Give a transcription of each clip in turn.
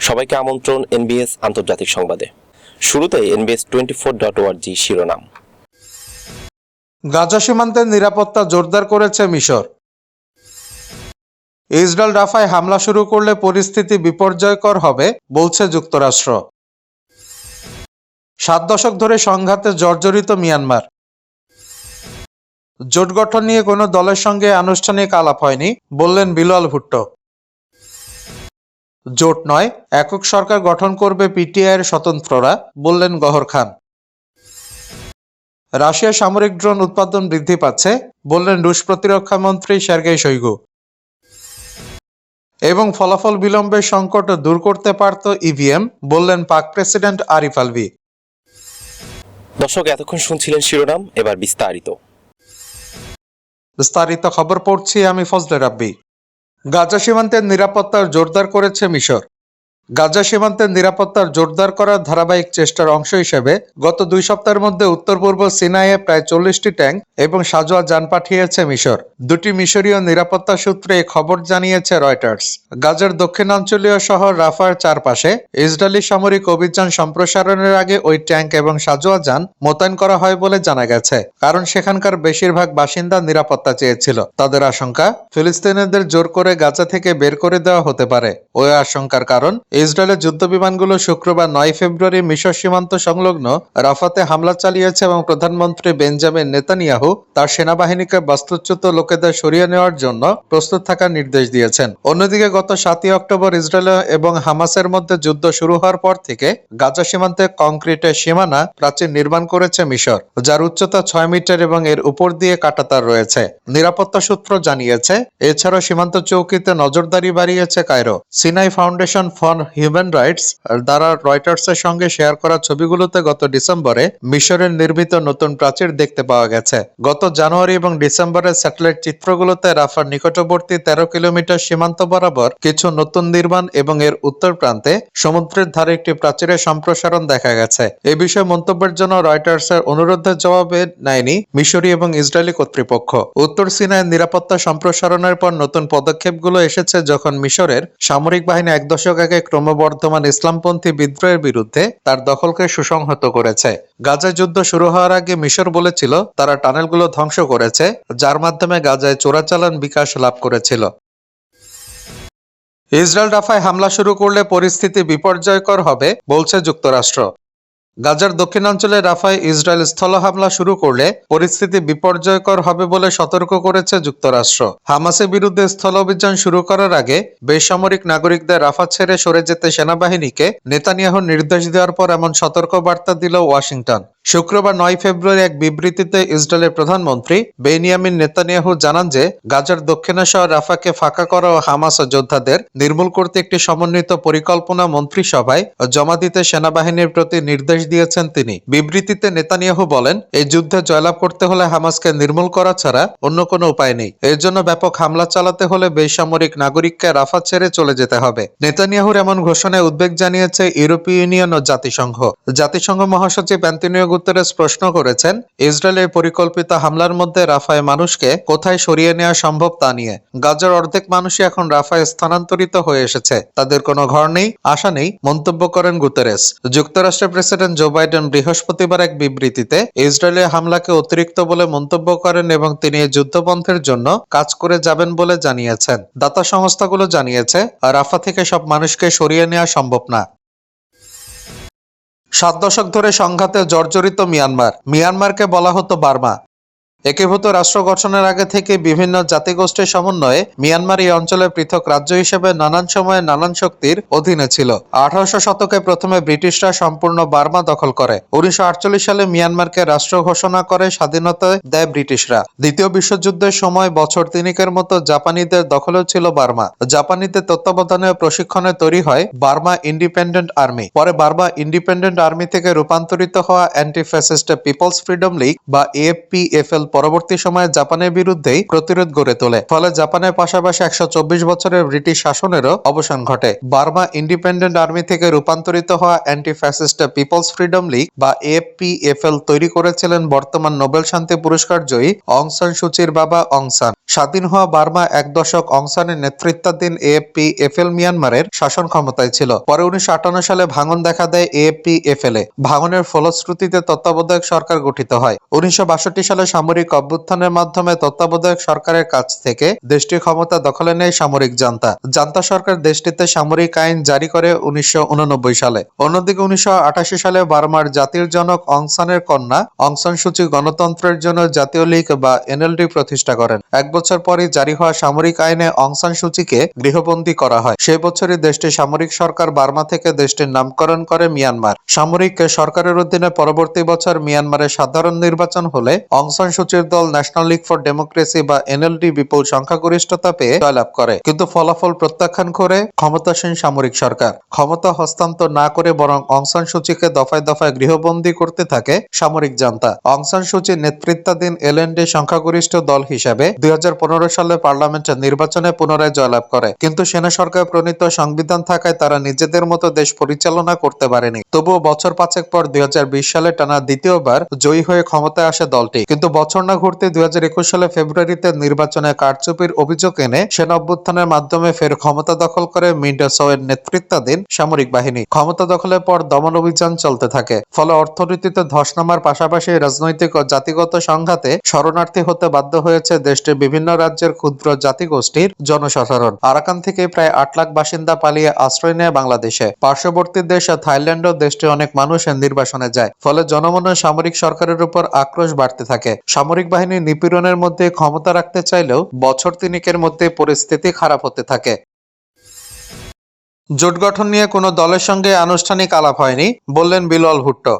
সবাইকে আমন্ত্রণ এনবিএস আন্তর্জাতিক সংবাদে। শুরুতে এনবিএস টোয়েন্টি ফোর ডট ওয়ার্জি শিরোনাম। গাজা সীমান্তের নিরাপত্তা জোরদার করেছে মিশর। ইসরায়েল রাফায় হামলা শুরু করলে পরিস্থিতি বিপর্যয়কর হবে, বলছে যুক্তরাষ্ট্র। সাত দশক ধরে সংঘাতে জর্জরিত মিয়ানমার। জোট গঠন নিয়ে কোনো দলের সঙ্গে আনুষ্ঠানিক আলাপ হয়নি, বললেন বিলাল ভুট্টো। জোট নয় একক সরকার গঠন করবে পিটিআই এর স্বতন্ত্ররা বললেন গহর খান। রাশিয়া সামরিক ড্রোন উৎপাদন বৃদ্ধি পাচ্ছে বললেন রুশ প্রতিরক্ষা মন্ত্রী সার্গেই শৈগু। এবং ফলাফল বিলম্বের সংকট দূর করতে পারত ইভিএম বললেন পাক প্রেসিডেন্ট আরিফ আলভি। দর্শক এতক্ষণ শুনছিলেন শিরোনাম এবার বিস্তারিত। বিস্তারিত খবর পড়ছি আমি ফজলে রাব্বি। গাজা সীমান্তের নিরাপত্তা জোরদার করেছে মিশর। গাজা সীমান্তের নিরাপত্তার জোরদার করার ধারাবাহিক চেষ্টার অংশ হিসেবে গত দুই সপ্তাহের মধ্যে উত্তর পূর্ব সিনাইয়ে প্রায় চল্লিশটি ট্যাঙ্ক এবং সাজোয়া যান পাঠিয়েছে মিশর। দুটি মিশরীয় নিরাপত্তা সূত্রে খবর জানিয়েছে রয়টার্স। গাজার দক্ষিণাঞ্চলীয় শহর রাফার চারপাশে ইসরায়েলি সামরিক অভিযান সম্প্রসারণের আগে ওই ট্যাঙ্ক এবং সাজোয়া যান মোতায়েন করা হয় বলে জানা গেছে, কারণ সেখানকার বেশিরভাগ বাসিন্দা নিরাপত্তা চেয়েছিল। তাদের আশঙ্কা, ফিলিস্তিনিদের জোর করে গাজা থেকে বের করে দেওয়া হতে পারে। ওই আশঙ্কার কারণ ইসরায়েলের যুদ্ধ বিমানগুলো শুক্রবার নয় ফেব্রুয়ারি মিশর সীমান্ত সংলগ্ন রাফাতে হামলা চালিয়েছে এবং প্রধানমন্ত্রী বেঞ্জামিন নেতানিয়াহু তার সেনাবাহিনীকে বাস্তুচ্যুত লোকেদের সরিয়ে নেওয়ার জন্য প্রস্তুত থাকার নির্দেশ দিয়েছেন। অন্যদিকে গত সাতই অক্টোবর ইসরায়েল এবং হামাসের মধ্যে যুদ্ধ শুরু হওয়ার পর থেকে গাজা সীমান্তে কংক্রিটের সীমানা প্রাচীর নির্মাণ করেছে মিশর, যার উচ্চতা ছয় মিটার এবং এর উপর দিয়ে কাটাতার রয়েছে। নিরাপত্তা সূত্র জানিয়েছে, এছাড়াও সীমান্ত চৌকিতে নজরদারি বাড়িয়েছে Cairo. Sinai Foundation for Human Rights দ্বারা রয়টার্সের সঙ্গে শেয়ার করা ছবিগুলোতে গত ডিসেম্বরে মিশরের নির্মিত নতুন প্রাচীর দেখতে পাওয়া গেছে। গত জানুয়ারি এবং ডিসেম্বরের স্যাটেলাইট চিত্রগুলোতে রাফার নিকটবর্তী তেরো কিলোমিটার সীমান্ত বরাবর কিছু নতুন নির্মাণ এবং এর উত্তর প্রান্তে সমুদ্রের ধারে একটি প্রাচীরের সম্প্রসারণ দেখা গেছে। এ বিষয়ে মন্তব্যের জন্য রয়টার্সের অনুরোধের জবাবে নেয়নি মিশরি এবং ইসরায়েলি কর্তৃপক্ষ। উত্তর সিনাইয়ের নিরাপত্তা সম্প্রসারণের পর নতুন পদক্ষেপগুলো এসেছে যখন মিশরের সামরিক বাহিনী এক দশক আগে ক্রমবর্ধমান ইসলামপন্থী বিদ্রোহের বিরুদ্ধে তার দখলকে সুসংহত করেছে। গাজায় যুদ্ধ শুরু হওয়ার আগে মিশর বলেছিল, তারা টানেলগুলো ধ্বংস করেছে, যার মাধ্যমে গাজায় চোরাচালান বিকাশ লাভ করেছিল। ইসরায়েল রাফায় হামলা শুরু করলে পরিস্থিতি বিপর্যয়কর হবে, বলছে যুক্তরাষ্ট্র। গাজার দক্ষিণাঞ্চলে রাফায় ইসরায়েল স্থল হামলা শুরু করলে পরিস্থিতি বিপর্যয়কর হবে বলে সতর্ক করেছে যুক্তরাষ্ট্র। হামাসের বিরুদ্ধে স্থল অভিযান শুরু করার আগে বেসামরিক নাগরিকদের রাফা ছেড়ে সরে যেতে সেনাবাহিনীকে নেতানিয়াহু নির্দেশ দেওয়ার পর এমন সতর্ক বার্তা দিল ওয়াশিংটন। শুক্রবার নয় ফেব্রুয়ারি এক বিবৃতিতে ইসরায়েলের প্রধানমন্ত্রী বেনিয়ামিন নেতানিয়াহু জানান যে, গাজার দক্ষিণে রাফাকে ফাঁকা করা ও হামাস যোদ্ধাদের নির্মূল করতে একটি সমন্বিত পরিকল্পনা মন্ত্রিসভায় জমা দিতে সেনাবাহিনীর প্রতি নির্দেশ দিয়েছেন তিনি। বিবৃতিতে নেতানিয়াহু বলেন, এই যুদ্ধে জয়লাভ করতে হলে হামাসকে নির্মূল করা ছাড়া অন্য কোনো উপায় নেই। এর জন্য ব্যাপক হামলা চালাতে হলে বেসামরিক নাগরিককে রাফা ছেড়ে চলে যেতে হবে। নেতানিয়াহুর এমন ঘোষণায় উদ্বেগ জানিয়েছে ইউরোপীয় ইউনিয়ন ও জাতিসংঘ। জাতিসংঘ মহাসচিব অ্যান্টনিও গুতেরেস প্রশ্ন করেছেন, ইসরায়েলের পরিকল্পিত হামলার মধ্যে রাফায় মানুষকে কোথায় সরিয়ে নেওয়া সম্ভব তা নিয়ে। গাজার অর্ধেক মানুষই এখন রাফায় স্থানান্তরিত হয়ে এসেছে। তাদের কোনো ঘর নেই, আশা নেই, মন্তব্য করেন গুতেরেস। যুক্তরাষ্ট্রের প্রেসিডেন্ট জো বাইডেন বৃহস্পতিবার এক বিবৃতিতে ইসরায়েলের হামলাকে অতিরিক্ত বলে মন্তব্য করেন এবং তিনি এই যুদ্ধবন্ধের জন্য কাজ করে যাবেন বলে জানিয়েছেন। দাতা সংস্থাগুলো জানিয়েছে, রাফা থেকে সব মানুষকে সরিয়ে নেওয়া সম্ভব না। সাত দশক ধরে সংঘাতে জর্জরিত মিয়ানমার। মিয়ানমারকে বলা হতো বার্মা। একীভূত রাষ্ট্র গঠনের আগে থেকে বিভিন্ন জাতিগোষ্ঠীর সমন্বয়ে মিয়ানমার এই অঞ্চলের পৃথক রাজ্য হিসেবে নানান সময়ে নানান শক্তির অধীনে ছিল। আঠারোশো শতকে প্রথমে ব্রিটিশরা সম্পূর্ণ বার্মা দখল করে। উনিশশো আটচল্লিশ সালে মিয়ানমারকে রাষ্ট্র ঘোষণা করে স্বাধীনতা দেয় ব্রিটিশরা। দ্বিতীয় বিশ্বযুদ্ধের সময় বছর তিনিকের মতো জাপানিদের দখলেও ছিল বার্মা। জাপানিদের তত্ত্বাবধানে প্রশিক্ষণে তৈরি হয় বার্মা ইন্ডিপেন্ডেন্ট আর্মি। পরে বার্মা ইন্ডিপেন্ডেন্ট আর্মি থেকে রূপান্তরিত হওয়া Anti Fascist People's Freedom League বা এপিএফএল পরবর্তী সময়ে জাপানের বিরুদ্ধেই প্রতিরোধ গড়ে তোলে। ফলে জাপানের পাশাপাশি একশো চব্বিশ বছরের ব্রিটিশ শাসনেরও অবসান ঘটে। বার্মা ইন্ডিপেন্ডেন্ট আর্মি থেকে রূপান্তরিত হওয়া Anti Fascist People's Freedom League বা এপিএফএল তৈরি করেছিলেন বর্তমান নোবেল শান্তি পুরস্কার জয়ী অং সান সুচির বাবা অং সান। স্বাধীন হওয়া বার্মা এক দশক অং সানের নেতৃত্বাধীন এপিএফএল মিয়ানমারের শাসন ক্ষমতায় ছিল। পরে উনিশশো আটান্ন সালে ভাঙন দেখা দেয় এপিএফএল এ। ভাঙনের ফলশ্রুতিতে তত্ত্বাবধায়ক সরকার গঠিত হয়। উনিশশো বাষট্টি সালে সামরিক অভ্যুত্থানের মাধ্যমে তত্ত্বাবধায়ক সরকারের কাছ থেকে দেশটির ক্ষমতা দখলে নেয় সামরিক জান্তা। জান্তা সরকার দেশটিতে সামরিক আইন জারি করে উনিশশো সালে। অন্যদিকে উনিশশো সালে বার্মার জাতির জনক অং সানের কন্যা অং সান সূচি গণতন্ত্রের জন্য জাতীয় লীগ বা এনএলডি প্রতিষ্ঠা করেন। এক বছর পরই জারি হওয়া সামরিক আইনে অং সান সূচিকে গৃহবন্দী করা হয়। সেই বছরই দেশটির সামরিক সরকার বার্মা থেকে দেশটির নামকরণ করে মিয়ানমার। সামরিক সরকারের অধীনে পরবর্তী বছর মিয়ানমারের সাধারণ নির্বাচন হলে অং সান সূচির দল ন্যাশনাল লীগ ফর ডেমোক্রেসি বা এনএলডি বিপুল সংখ্যাগরিষ্ঠতা পেয়ে জয়লাভ করে। কিন্তু ফলাফল প্রত্যাখ্যান করে ক্ষমতাসীন সামরিক সরকার। ক্ষমতা হস্তান্তর না করে বরং অংসান সূচিকে দফায় দফায় গৃহবন্দী করতে থাকে সামরিক জান্তা। অংসান সূচির নেতৃত্বাধীন এলএনডি সংখ্যাগরিষ্ঠ দল হিসেবে দুই সালে পার্লামেন্টের নির্বাচনে পুনরায় জয়লাভ করে। কিন্তু সেনা সরকার প্রণীত সংবিধান থাকায় তারা নিজেদের মতো দেশ পরিচালনা করতে পারেনি। তবুও বছর পাঁচেক পর দুই হাজার বিশ সালে টানা দ্বিতীয়বার জয়ী হয়ে ক্ষমতায় আসে দলটি। কিন্তু বছর না ঘুরতে দু হাজার একুশ সালে ফেব্রুয়ারিতে নির্বাচনে কারচুপির অভিযোগ এনে সেনা অভ্যুত্থানের মাধ্যমে ফের ক্ষমতা দখল করে মিন্টা সোয়ের নেতৃত্বাধীন সামরিক বাহিনী। ক্ষমতা দখলের পর দমন অভিযান চলতে থাকে। ফলে অর্থনীতিতে ধস নামার পাশাপাশি রাজনৈতিক ও জাতিগত সংঘাতে শরণার্থী হতে বাধ্য হয়েছে দেশটির বিভিন্ন রাজ্যের ক্ষুদ্র জাতিগোষ্ঠীর জনসাধারণ। আরাকান থেকে প্রায় আট লাখ বাসিন্দা পালিয়ে আশ্রয় নেয় বাংলাদেশে। পার্শ্ববর্তী দেশ থাইল্যান্ড ও দেশটির অনেক মানুষ নির্বাসনে যায়। ফলে জনমনে সামরিক সরকারের উপর আক্রোশ বাড়তে থাকে। সামরিক বাহিনী নিপীড়নের মধ্যে ক্ষমতা রাখতে চাইলেও বছর তিনেকের মধ্যে পরিস্থিতি খারাপ হতে থাকে। জোট গঠন নিয়ে কোনো দলের সঙ্গে আনুষ্ঠানিক আলাপ হয়নি, বললেন বিলল ভুট্টো।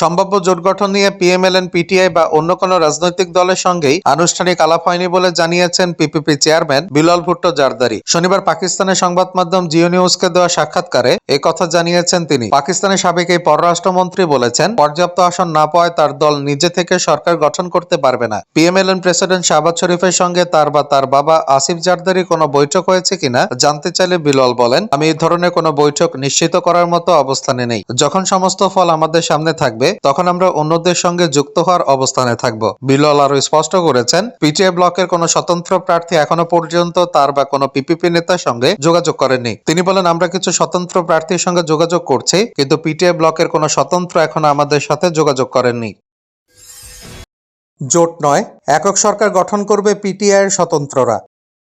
সম্ভাব্য জোট গঠন নিয়ে পিএমএলএন পিটিআই বা অন্য কোনো রাজনৈতিক দলের সঙ্গেই আনুষ্ঠানিক আলাপ হয়নি বলে জানিয়েছেন পিপিপি চেয়ারম্যান বিলাল ভুট্টো জারদারি। শনিবার পাকিস্তানের সংবাদ মাধ্যম জিও নিউজকে দেওয়া সাক্ষাৎকারে এই কথা জানিয়েছেন তিনি। পাকিস্তানের সাবেক এই পররাষ্ট্রমন্ত্রী বলেছেন, পর্যাপ্ত আসন না পাওয়ায় তার দল নিজে থেকে সরকার গঠন করতে পারবে না। পিএমএলএন প্রেসিডেন্ট শাহবাজ শরীফের সঙ্গে তার বা তার বাবা আসিফ জারদারি কোনো বৈঠক হয়েছে কিনা জানতে চাইলে বিলল বলেন, আমি এই ধরনের কোনো বৈঠক নিশ্চিত করার মতো অবস্থানে নেই। যখন সমস্ত ফল আমাদের সামনে থাকবে তখন আমরা অন্যদের সঙ্গে যুক্ত হওয়ার অবস্থানে থাকব। বিলল আরও স্পষ্ট করেছেন, পিটিএ ব্লকের কোনো স্বতন্ত্র প্রার্থী এখনও পর্যন্ত তার বা কোনো পিপিপি নেতার সঙ্গে যোগাযোগ করেননি। তিনি বলেন, আমরা কিছু স্বতন্ত্র প্রার্থীর সঙ্গে যোগাযোগ করছি, কিন্তু পিটিএ ব্লকের কোনো স্বতন্ত্র এখনও আমাদের সাথে যোগাযোগ করেননি। জোট নয়, একক সরকার গঠন করবে পিটিআই এর স্বতন্ত্ররা।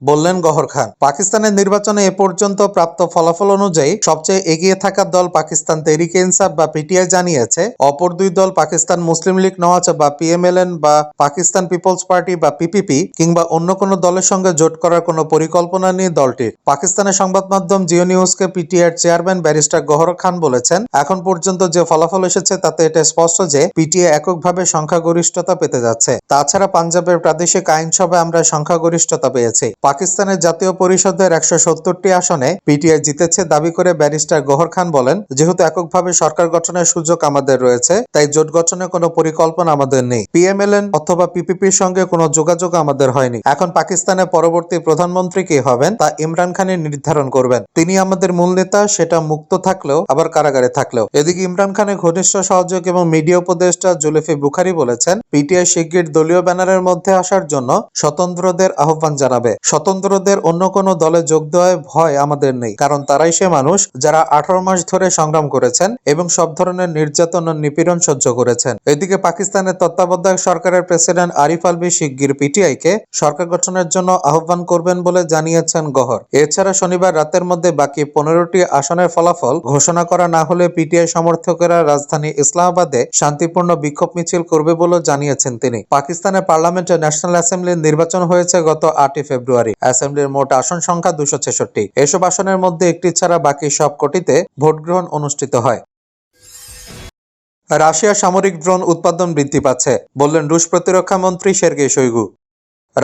বললেন গহর খান, পাকিস্তানের নির্বাচনে এ পর্যন্ত প্রাপ্ত ফলাফল অনুযায়ী সবচেয়ে এগিয়ে থাকা দল পাকিস্তান তেহরিকে ইনসাফ বা পিটিআই জানিয়েছে। অপর দুই দল পাকিস্তান মুসলিম লীগ, নওয়াজ বা পিএমএলএন বা পাকিস্তান পিপলস পার্টি বা পিপিপি কিংবা অন্য কোনো দলের সঙ্গে জোট করার কোনো পরিকল্পনা নেই দলটির। পাকিস্তানের সংবাদ মাধ্যম জিও নিউজকে PTI chairman barrister Gohar Khan বলেছেন, এখন পর্যন্ত যে ফলাফল এসেছে তাতে এটা স্পষ্ট যে পিটিআই এককভাবে সংখ্যাগরিষ্ঠতা পেতে যাচ্ছে। তাছাড়া পাঞ্জাবের প্রাদেশিক আইনসভায় আমরা সংখ্যাগরিষ্ঠতা পেয়েছি। পাকিস্তানের জাতীয় পরিষদের একশো সত্তরটি আসনে পিটিআই জিতেছে দাবি করে ব্যারিস্টার গহর খান বলেন, যেহেতু এককভাবে সরকার গঠনের সুযোগ আমাদের রয়েছে, তাই জোট গঠনের কোনো পরিকল্পনা আমাদের নেই। পিএমএলএন অথবা পিপিপির সঙ্গে কোনো যোগাযোগ আমাদের হয়নি। এখন পাকিস্তানের পরবর্তী প্রধানমন্ত্রী কে হবেন তা ইমরান খানের নির্ধারণ করবেন। তিনি আমাদের মূল নেতা, সেটা মুক্ত থাকলেও আবার কারাগারে থাকলেও। এদিকে ইমরান খানের ঘনিষ্ঠ সহযোগ এবং মিডিয়া উপদেষ্টা জুলেফি বুখারি বলেছেন, পিটিআই শিগগির দলীয় ব্যানারের মধ্যে আসার জন্য স্বতন্ত্রদের আহ্বান জানাবে। স্বতন্ত্রদের অন্য কোনো দলে যোগ দেওয়ায় ভয় আমাদের নেই, কারণ তারাই সে মানুষ যারা আঠারো মাস ধরে সংগ্রাম করেছেন এবং সব ধরনের নির্যাতন ও নিপীড়ন সহ্য করেছেন। এদিকে পাকিস্তানের তত্ত্বাবধায়ক সরকারের প্রেসিডেন্ট আরিফ আলভি শিগগির পিটিআই কে সরকার গঠনের জন্য আহ্বান করবেন বলে জানিয়েছেন গহর। এছাড়া শনিবার রাতের মধ্যে বাকি পনেরোটি আসনের ফলাফল ঘোষণা করা না হলে পিটিআই সমর্থকেরা রাজধানী ইসলামাবাদে শান্তিপূর্ণ বিক্ষোভ মিছিল করবে বলে জানিয়েছেন তিনি। পাকিস্তানের পার্লামেন্টে ন্যাশনাল অ্যাসেম্বলির নির্বাচন হয়েছে গত আটই ফেব্রুয়ারি। অ্যাসেম্বলির মোট আসন সংখ্যা দুশো ছেষট্টি। এসব আসনের মধ্যে একটি ছাড়া বাকি সব কোটিতে ভোট গ্রহণ অনুষ্ঠিত হয়। রাশিয়া সামরিক ড্রোন উৎপাদন বৃদ্ধি পাচ্ছে, বললেন রুশ প্রতিরক্ষা মন্ত্রী শেরগে শৈগু।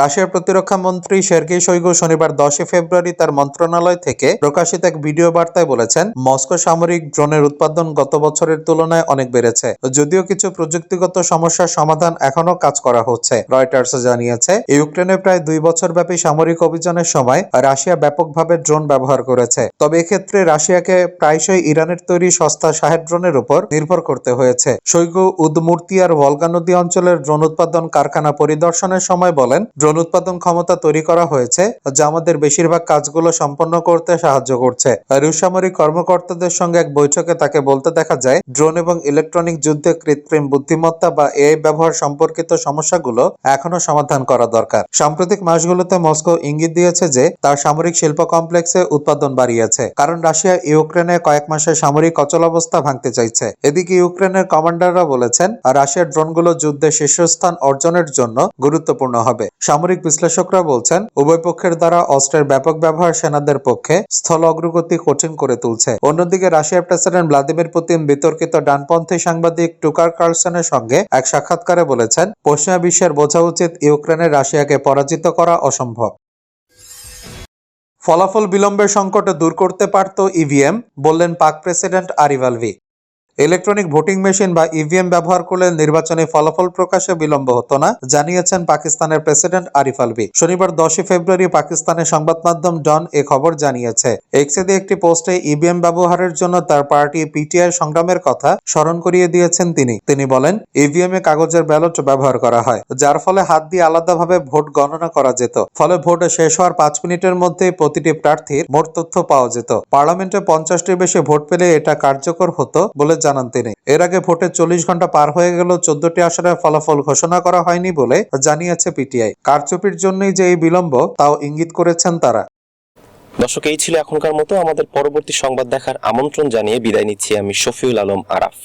রাশিয়ার প্রতিরক্ষা মন্ত্রী সের্গেই শৈগু শনিবার দশই ফেব্রুয়ারি তার মন্ত্রণালয় থেকে প্রকাশিত এক ভিডিও বার্তায় বলেছেন, মস্কো সামরিক ড্রোনের উৎপাদন গত বছরের তুলনায় অনেক বেড়েছে, যদিও কিছু প্রযুক্তিগত সমস্যার সমাধান এখনও কাজ করা হচ্ছে। রয়টার্স জানিয়েছে, ইউক্রেনে প্রায় দুই বছর ব্যাপী সামরিক অভিযানের সময় রাশিয়া ব্যাপকভাবে ড্রোন ব্যবহার করেছে। তবে এক্ষেত্রে রাশিয়াকে প্রায়শই ইরানের তৈরি সস্তা শাহেদ ড্রোনের উপর নির্ভর করতে হয়েছে। শৈগু উদমূর্তিয়ার ভলগা নদী অঞ্চলের ড্রোন উৎপাদন কারখানা পরিদর্শনের সময় বলেন ড্রোন উৎপাদন ক্ষমতা তৈরি করা হয়েছে, যা আমাদের বেশিরভাগ কাজগুলো সম্পন্ন করতে সাহায্য করছে। রুশ সামরিক কর্মকর্তাদের সঙ্গে এক বৈঠকে তাকে বলতে দেখা যায়, ড্রোন এবং ইলেকট্রনিক যুদ্ধে কৃত্রিম বুদ্ধিমত্তা বা এআই ব্যবহার সম্পর্কিত সমস্যাগুলো এখনও সমাধান করা দরকার। সাম্প্রতিক মাসগুলোতে মস্কো ইঙ্গিত দিয়েছে যে, তার সামরিক শিল্প কমপ্লেক্সে উৎপাদন বাড়িয়েছে, কারণ রাশিয়া ইউক্রেনে কয়েক মাসের সামরিক অচলাবস্থা ভাঙতে চাইছে। এদিকে ইউক্রেনের কমান্ডাররা বলেছেন, রাশিয়ার ড্রোনগুলো যুদ্ধে শীর্ষস্থান অর্জনের জন্য গুরুত্বপূর্ণ হবে। সামরিক বিশ্লেষকরা বলছেন, উভয় পক্ষের দ্বারা অস্ত্রের ব্যাপক ব্যবহার সেনাদের পক্ষে স্থল অগ্রগতি কঠিন করে তুলছে। অন্যদিকে রাশিয়ার প্রেসিডেন্ট ভ্লাদিমির পুতিন বিতর্কিত ডানপন্থী সাংবাদিক টুকার কার্লসনের সঙ্গে এক সাক্ষাৎকারে বলেছেন, পশ্চিমা বিশ্বের বোঝা উচিত ইউক্রেনে রাশিয়াকে পরাজিত করা অসম্ভব। ফলাফল বিলম্বের সংকট দূর করতে পারত ইভিএম, বললেন Pak president Arif Alvi electronic voting machine বা ইভিএম ব্যবহার করলে নির্বাচনী ফলাফল প্রকাশে বিলম্ব হতো না, জানিয়েছেন পাকিস্তানের প্রেসিডেন্ট আরিফ আলভি। শনিবার দশই ফেব্রুয়ারি পাকিস্তানের সংবাদ মাধ্যম ডন এ খবর জানিয়েছে। এক্সে দিয়ে একটি পোস্টে ইভিএম ব্যবহারের জন্য তার পার্টি পিটিআই সংগ্রামের কথা স্মরণ করিয়ে দিয়েছেন তিনি। তিনি বলেন ইভিএম এ কাগজের ব্যালট ব্যবহার করা হয়, যার ফলে হাত দিয়ে আলাদাভাবে ভোট গণনা করা যেত। ফলে ভোট শেষ হওয়ার পাঁচ মিনিটের মধ্যে প্রতিটি প্রার্থীর মোট তথ্য পাওয়া যেত। পার্লামেন্টে পঞ্চাশটির বেশি ভোট পেলে এটা কার্যকর হতো বলে জানান তিনি এর আগে ভোটের চল্লিশ ঘণ্টা পার হয়ে গেল চোদ্দটি আসনের ফলাফল ঘোষণা করা হয়নি বলে জানিয়েছে পিটিআই। কারচুপির জন্যই যে এই বিলম্ব, তাও ইঙ্গিত করেছেন তারা। দর্শক, এই ছিল এখনকার মতো। আমাদের পরবর্তী সংবাদ দেখার আমন্ত্রণ জানিয়ে বিদায় নিচ্ছি আমি শফিউল আলম আরাফ।